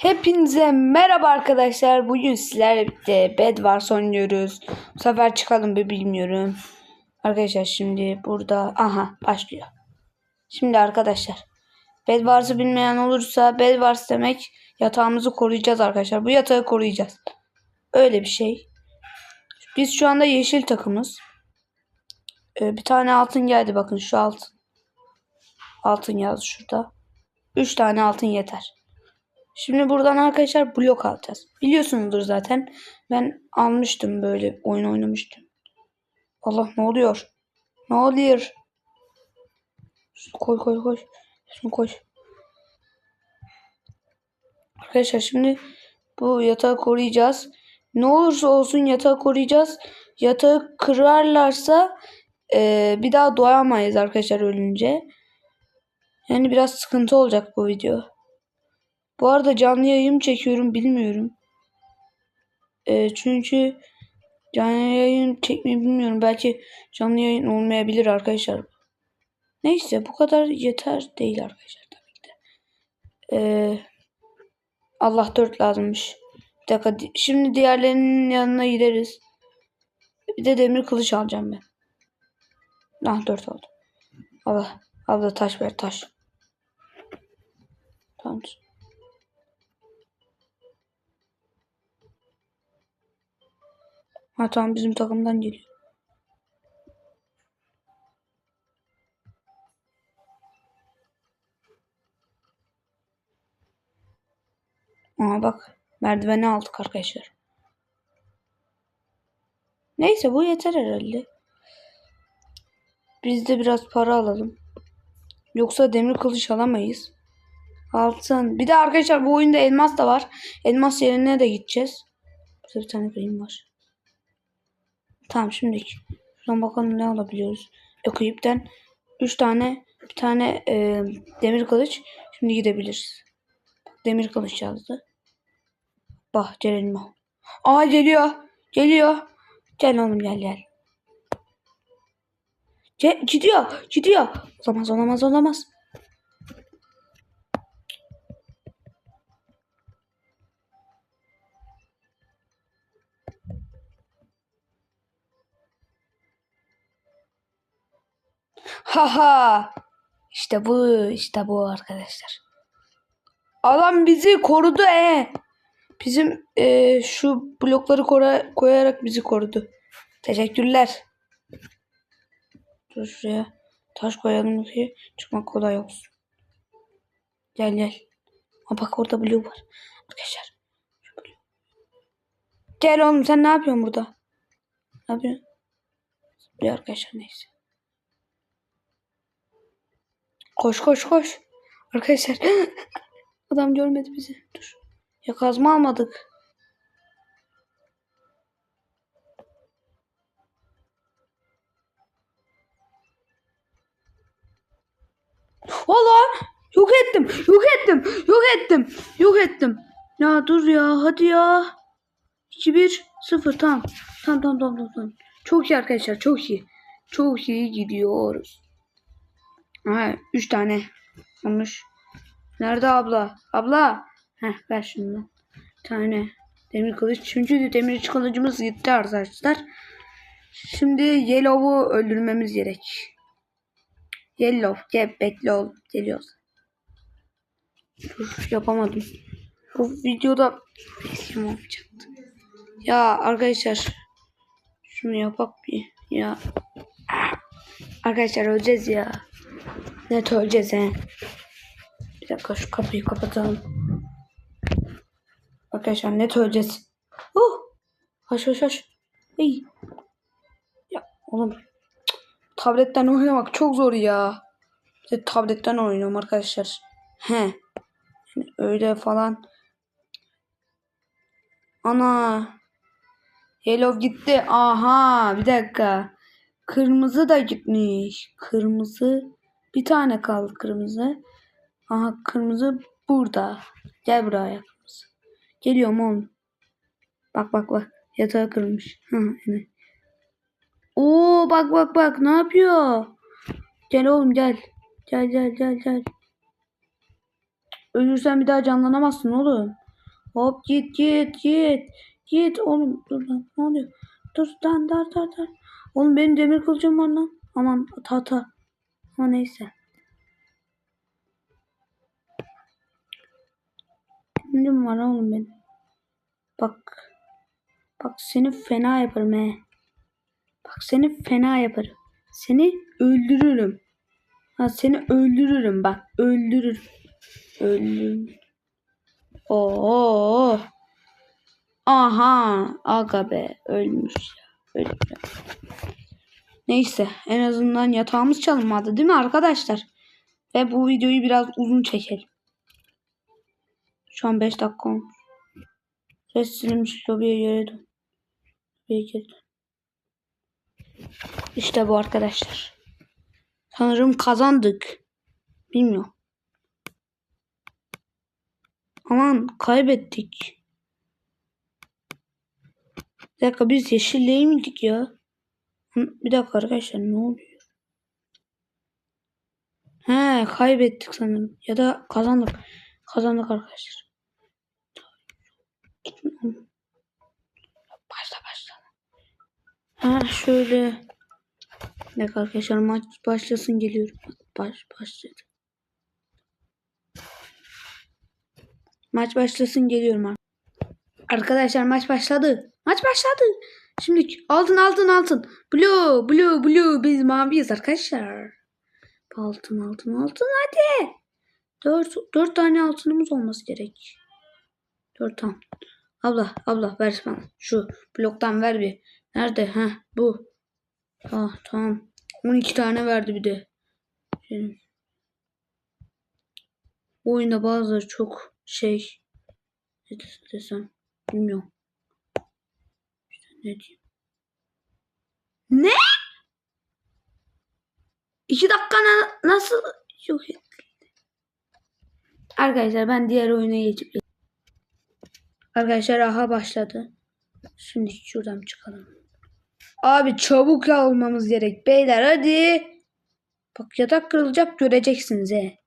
Hepinize merhaba arkadaşlar. Bugün sizlerle birlikte Bed Wars oynuyoruz. Bu sefer çıkalım bir bilmiyorum. Arkadaşlar şimdi burada aha başlıyor. Şimdi arkadaşlar Bed Wars'ı bilmeyen olursa Bed Wars demek yatağımızı koruyacağız arkadaşlar. Bu yatağı koruyacağız. Öyle bir şey. Biz şu anda yeşil takımız. Ee, bir tane altın geldi bakın şu altın. Altın yazdı şurada. 3 tane altın yeter. Şimdi buradan arkadaşlar blok alacağız. Biliyorsunuzdur zaten. Ben almıştım böyle oyun oynamıştım. Allah ne oluyor? Ne oluyor? Koy koy koy. Şunu koy. Arkadaşlar şimdi bu yatağı koruyacağız. Ne olursa olsun yatağı koruyacağız. Yatağı kırarlarsa eee, bir daha doyamayız arkadaşlar ölünce. Yani biraz sıkıntı olacak bu video. Bu arada canlı yayın çekiyorum bilmiyorum. Ee, çünkü canlı yayın çekmeyi bilmiyorum. Belki canlı yayın olmayabilir arkadaşlar. Neyse bu kadar yeter değil arkadaşlar tabii ki de. Ee, Allah dört lazımmış. Bir dakika di- şimdi diğerlerinin yanına gideriz. Bir de demir kılıç alacağım ben. Ah dört oldu. Allah, abla taş ver taş. Tamam. Ha tamam bizim takımdan geliyor. Aa bak merdiveni aldık arkadaşlar. Neyse bu yeter herhalde. Biz de biraz para alalım. Yoksa demir kılıç alamayız. Altın. Bir de arkadaşlar bu oyunda elmas da var. Elmas yerine de gideceğiz. Burada bir tane kıyım var. Tamam şimdi şuradan bakalım ne alabiliyoruz. Ekipten 3 tane bir tane e, demir kılıç. Şimdi gidebiliriz. Demir kılıç yazdı. Bak gelelim o. Aa geliyor. Geliyor. Gel oğlum gel gel. Ge- gidiyor. Gidiyor. Olamaz olamaz olamaz. Haha. İşte bu, işte bu arkadaşlar. Adam bizi korudu e. Bizim e, şu blokları koyarak bizi korudu. Teşekkürler. Dur şuraya taş koyalım ki çıkmak kolay olsun. Gel gel. Ha bak orada blue var. Arkadaşlar. Gel oğlum sen ne yapıyorsun burada? Ne yapıyorsun? Bir arkadaşlar neyse. Koş koş koş. Arkadaşlar adam görmedi bizi. Dur. Ya kazma almadık. Valla yok ettim. Yok ettim. Yok ettim. Yok ettim. Ya dur ya hadi ya. 2 1 0 tamam. Tamam tamam tamam tamam. Çok iyi arkadaşlar çok iyi. Çok iyi gidiyoruz. Ha, 3 tane olmuş. Nerede abla? Abla. Heh ver. Bir tane demir kılıç. Çünkü demir kılıcımız gitti arkadaşlar. Şimdi Yellow'u öldürmemiz gerek. Yellow. Gel bekle ol. Geliyoruz. Dur yapamadım. Bu videoda resim olacaktı. Ya arkadaşlar şunu yapak bir ya. Arkadaşlar öleceğiz ya. Net öleceğiz he. Bir dakika şu kapıyı kapatalım. Arkadaşlar net öleceğiz. Oh! Haş haş haş. Hey. Ya oğlum. Tabletten oynamak çok zor ya. De tabletten oynuyorum arkadaşlar. He. Yani öyle falan. Ana. Yellow gitti. Aha bir dakika. Kırmızı da gitmiş. Kırmızı. Bir tane kaldı kırmızı. Aha kırmızı burada. Gel buraya kırmızı. Geliyorum oğlum. Bak bak bak. Yatağı kırılmış. Hı, evet. Oo bak bak bak ne yapıyor? Gel oğlum gel. Gel gel gel gel. Ölürsen bir daha canlanamazsın oğlum. Hop git git git. Git oğlum dur lan ne oluyor? Dur lan dur dur dur. Oğlum benim demir kılıcım var lan. Aman tahta. Ama neyse. Demirim var oğlum benim. Bak. Bak seni fena yaparım he. Bak seni fena yaparım. Seni öldürürüm. Ha seni öldürürüm bak. Öldürürüm. Öldürürüm. Oo. Aha. Aga be. Ölmüş ya. Ölmüş. Neyse. En azından yatağımız çalınmadı değil mi arkadaşlar? Ve bu videoyu biraz uzun çekelim. Şu an 5 dakika olmuş. Ses silinmiş. Lobiye geri dön. Lobiye geri. İşte bu arkadaşlar. Sanırım kazandık. Bilmiyorum. Aman kaybettik. Bir dakika biz yeşil değil miydik ya? Bir dakika arkadaşlar ne oluyor? He kaybettik sanırım. Ya da kazandık. Kazandık arkadaşlar. Başla başla. Ha şöyle. Bir dakika arkadaşlar maç başlasın geliyorum. Baş, başladı. Maç başlasın geliyorum ar- Arkadaşlar maç başladı. Maç başladı. Şimdi altın altın altın. Blue blue blue biz maviyiz arkadaşlar. Altın altın altın hadi. Dört, dört tane altınımız olması gerek. Dört tam. Abla abla ver bana. Şu bloktan ver bir. Nerede? Ha bu. Ah tamam. 12 tane verdi bir de. Benim. Bu oyunda bazıları çok şey ne des- desem bilmiyorum. Ne diyeyim. Ne? İki dakika na- nasıl yok etti? Arkadaşlar ben diğer oyuna geçip Arkadaşlar aha başladı. Şimdi şuradan çıkalım. Abi çabuk almamız gerek. Beyler hadi. Bak yatak kırılacak göreceksiniz he.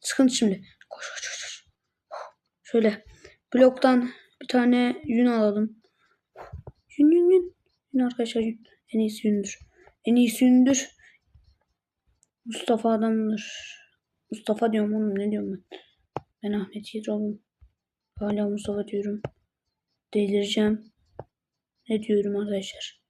Sıkıntı şimdi. Koş koş. koş. Şöyle bloktan bir tane yün alalım. Yün yün yün. Yün arkadaşlar yün. En iyisi yündür. En iyisi yündür. Mustafa adamdır. Mustafa diyorum oğlum ne diyorum ben. Ben Ahmet Yiğitoğlu'm. Hala Mustafa diyorum. Delireceğim. Ne diyorum arkadaşlar?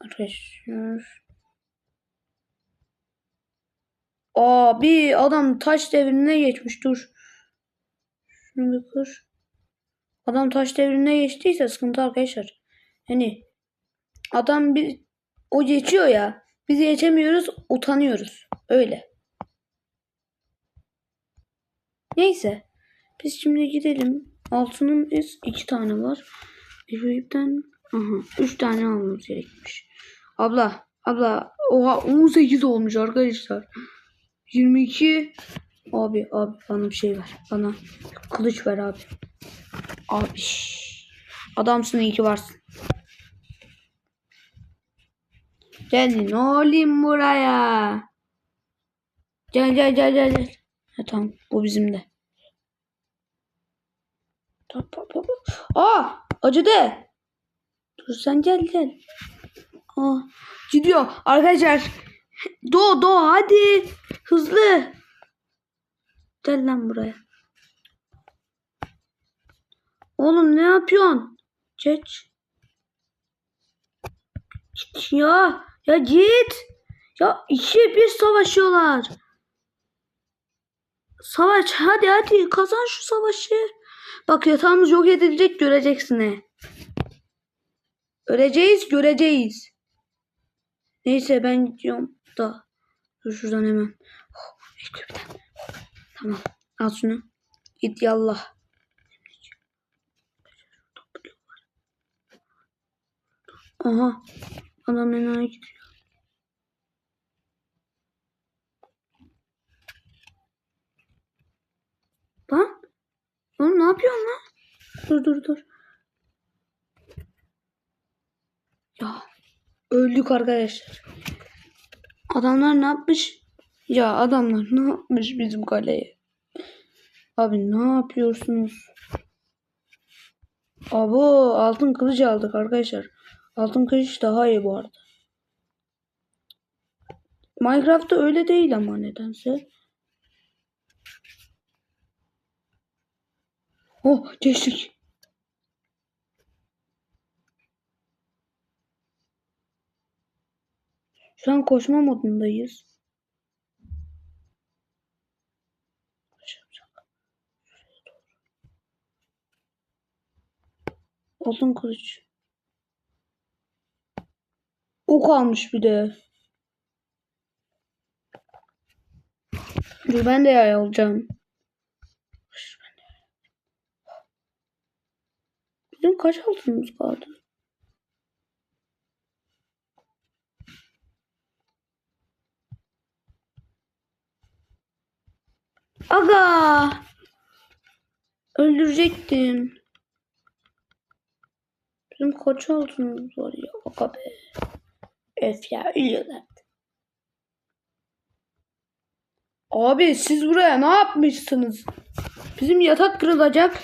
Arkadaşlar. Abi adam taş devrine geçmiş dur. Şunu bir kır. Adam taş devrine geçtiyse sıkıntı arkadaşlar. Hani adam bir o geçiyor ya. Biz geçemiyoruz, utanıyoruz. Öyle. Neyse. Biz şimdi gidelim. Altının biz iki tane var. Eyüp'ten aha üç tane almamız gerekmiş. Abla, abla oha 18 olmuş arkadaşlar. 22 Abi abi bana bir şey ver. Bana kılıç ver abi. Abi. Adamsın iyi ki varsın. Gelin oğlum buraya. Gel gel gel gel gel. Ha, tamam bu bizim de. Tamam, tamam, tamam. Aa acıdı. Dur sen gel gel. Aa, gidiyor arkadaşlar. Do do hadi. Hızlı. Gel lan buraya. Oğlum ne yapıyorsun? Geç. Git ya. Ya git. Ya iki bir savaşıyorlar. Savaş hadi hadi kazan şu savaşı. Bak yatağımız yok edilecek göreceksin he. Öleceğiz göreceğiz. Neyse ben gidiyorum da. Dur şuradan hemen. Oh. Tamam al şunu. Git yallah. Aha. Adam enayi gidiyor. Lan. Oğlum ne yapıyorsun lan? Dur dur dur. Ya. Öldük arkadaşlar. Adamlar ne yapmış? Ya adamlar ne yapmış bizim kaleye? Abi ne yapıyorsunuz? Abo altın kılıç aldık arkadaşlar. Altın kılıç daha iyi bu arada. Minecraft'ta öyle değil ama nedense. Oh geçtik. Şu an koşma modundayız. Altın kılıç. Ok almış bir de. Dur ben de yay alacağım. Bizim kaç altınımız kaldı? Aga! Öldürecektim. Bizim kaç altınımız var ya? Aga be. Öf ya. Abi siz buraya ne yapmışsınız? Bizim yatak kırılacak.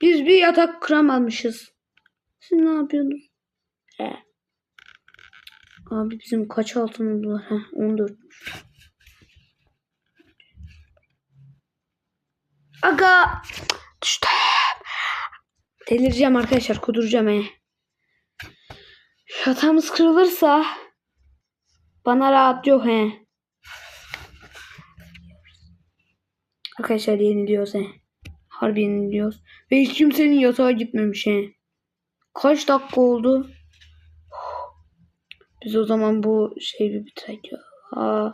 Biz bir yatak kıramamışız. Siz ne yapıyorsunuz? He. Abi bizim kaç altınımız var? Heh, 14. Aga. Düştüm. Delireceğim arkadaşlar. Kuduracağım he. Yatağımız kırılırsa bana rahat yok he. Arkadaşlar yeniliyoruz he. Harbi yeniliyoruz. Ve hiç kimsenin yatağa gitmemiş he. Kaç dakika oldu? Biz o zaman bu şeyi bir bitirek ya. Aa,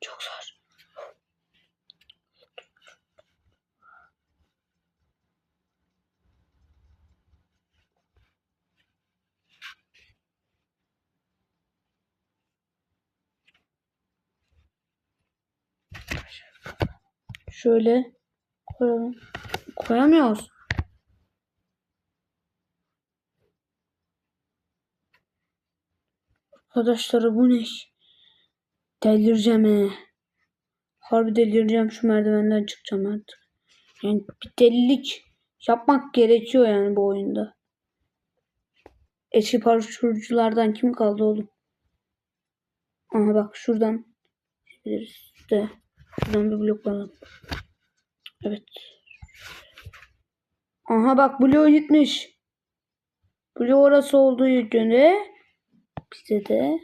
çok zor. Şöyle koyalım. Koyamıyoruz. Arkadaşlar bu ne? Delireceğim he. Harbi delireceğim şu merdivenden çıkacağım artık. Yani bir delilik yapmak gerekiyor yani bu oyunda. Eski paraşütçülerden kim kaldı oğlum? Aha bak şuradan gidebiliriz de. Şuradan bir blok alalım. Evet. Aha bak blok gitmiş. Blok orası olduğu göre bize de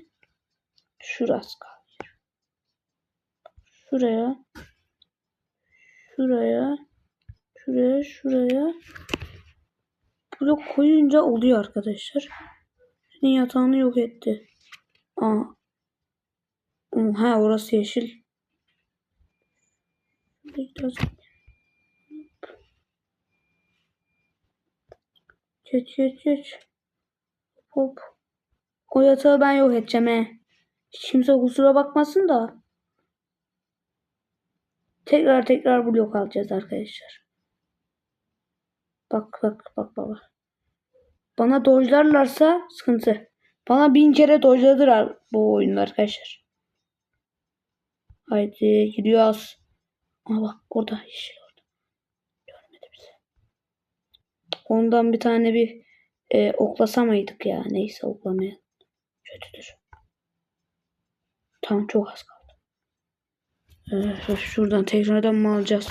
şurası kaldı. Şuraya. Şuraya. Şuraya. Şuraya. Blok koyunca oluyor arkadaşlar. Senin yatağını yok etti. Aa. Ha orası yeşil. Biraz. Geç geç geç. Hop. O yatağı ben yok edeceğim he. Kimse kusura bakmasın da. Tekrar tekrar blok alacağız arkadaşlar. Bak bak bak baba. Bana dojlarlarsa sıkıntı. Bana bin kere dojladılar bu oyunda arkadaşlar. Haydi gidiyoruz. Aa bak orada yeşil orada. Görmedi bizi. Ondan bir tane bir e, oklasamaydık ya. Neyse oklamaya. Kötüdür. Tamam çok az kaldı. Ee, şuradan tekrardan mı alacağız?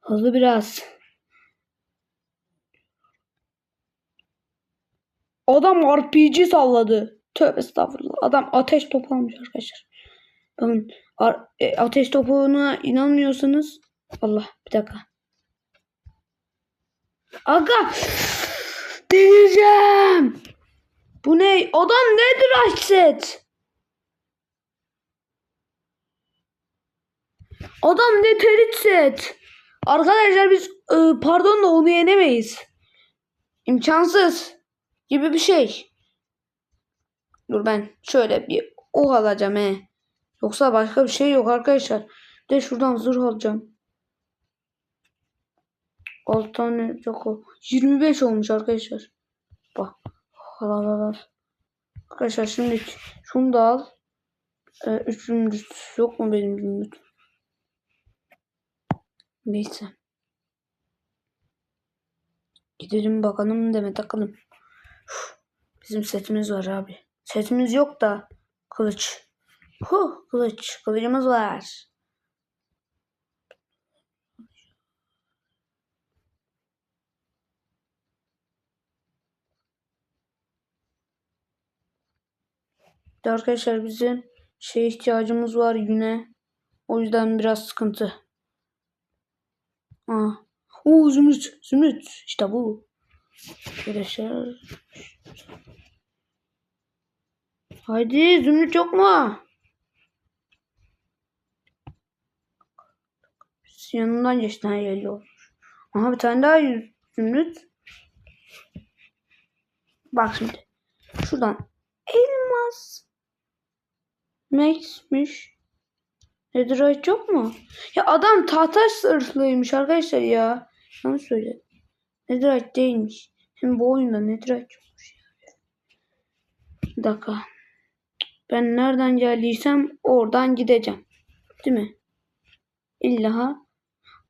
Hızlı biraz. Adam RPG salladı. Tövbe estağfurullah. Adam ateş topu almış arkadaşlar. Bakın e, ateş topuna inanmıyorsanız Allah bir dakika. Aga delireceğim. Bu ne? Adam nedir açset? Adam ne terit set? Arkadaşlar biz e, pardon da onu yenemeyiz. İmkansız gibi bir şey. Dur ben şöyle bir ok alacağım he. Yoksa başka bir şey yok arkadaşlar. De şuradan zırh alacağım. 6 tane yok o. 25 olmuş arkadaşlar. Bak. Al al. al. Arkadaşlar şimdi şunu da al. Ee, üç zümrüt yok mu benim zümrüt? Neyse. Gidelim bakalım deme takalım. Bizim setimiz var abi. Setimiz yok da kılıç. Huh, kılıç. Kılıcımız var. De Arkadaşlar bizim şey ihtiyacımız var yine. O yüzden biraz sıkıntı. Aa. Oo zümrüt. Zümrüt. İşte bu. Arkadaşlar. Haydi zümrüt yok mu? Yanından geçti her yeri olmuş. Aha bir tane daha zümrüt. Bak şimdi. Şuradan. Elmas. Max'miş. Netherite yok mu? Ya adam tahta sırtlıymış arkadaşlar ya. Yanlış söyledim. Netherite değilmiş. Hem bu oyunda Netherite yokmuş. Bir dakika. Ben nereden geldiysem oradan gideceğim. Değil mi? İlla ha.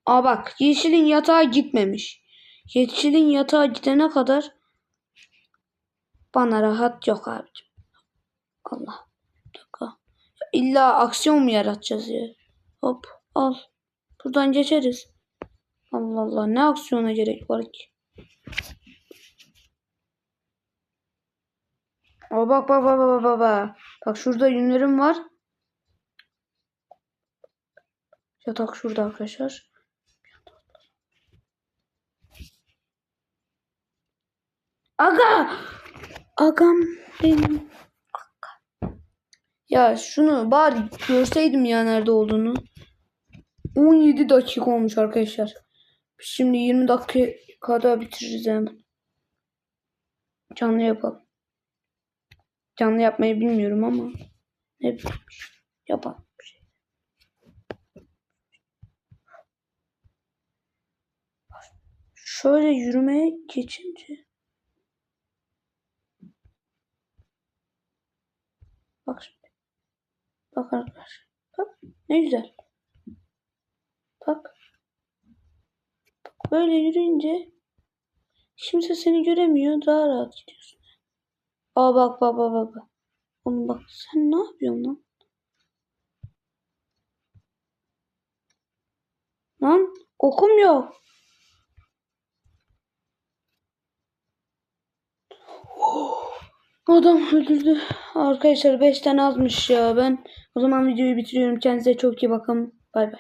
Aa bak yeşilin yatağa gitmemiş. Yeşilin yatağa gidene kadar bana rahat yok abicim. Allah. Bir dakika. İlla aksiyon mu yaratacağız ya? Hop al. Buradan geçeriz. Allah Allah ne aksiyona gerek var ki? Aa, bak bak bak bak bak bak. Bak şurada yünlerim var. Yatak şurada arkadaşlar. Aga! Agam benim. Aga. Ya şunu bari görseydim ya nerede olduğunu. 17 dakika olmuş arkadaşlar. Şimdi 20 dakikada bitiririz hemen. Canlı yapalım. Canlı yapmayı bilmiyorum ama ne bileyim yapalım. şey. Şöyle yürümeye geçince Bak şimdi. Bak arkadaşlar. Bak ne güzel. Bak. Böyle yürüyünce kimse seni göremiyor. Daha rahat gidiyorsun. Aa bak bak bak bak. bak. Oğlum bak sen ne yapıyorsun lan? Lan okum yok. Adam öldürdü. Arkadaşlar 5 tane azmış ya ben. O zaman videoyu bitiriyorum. Kendinize çok iyi bakın. Bay bay.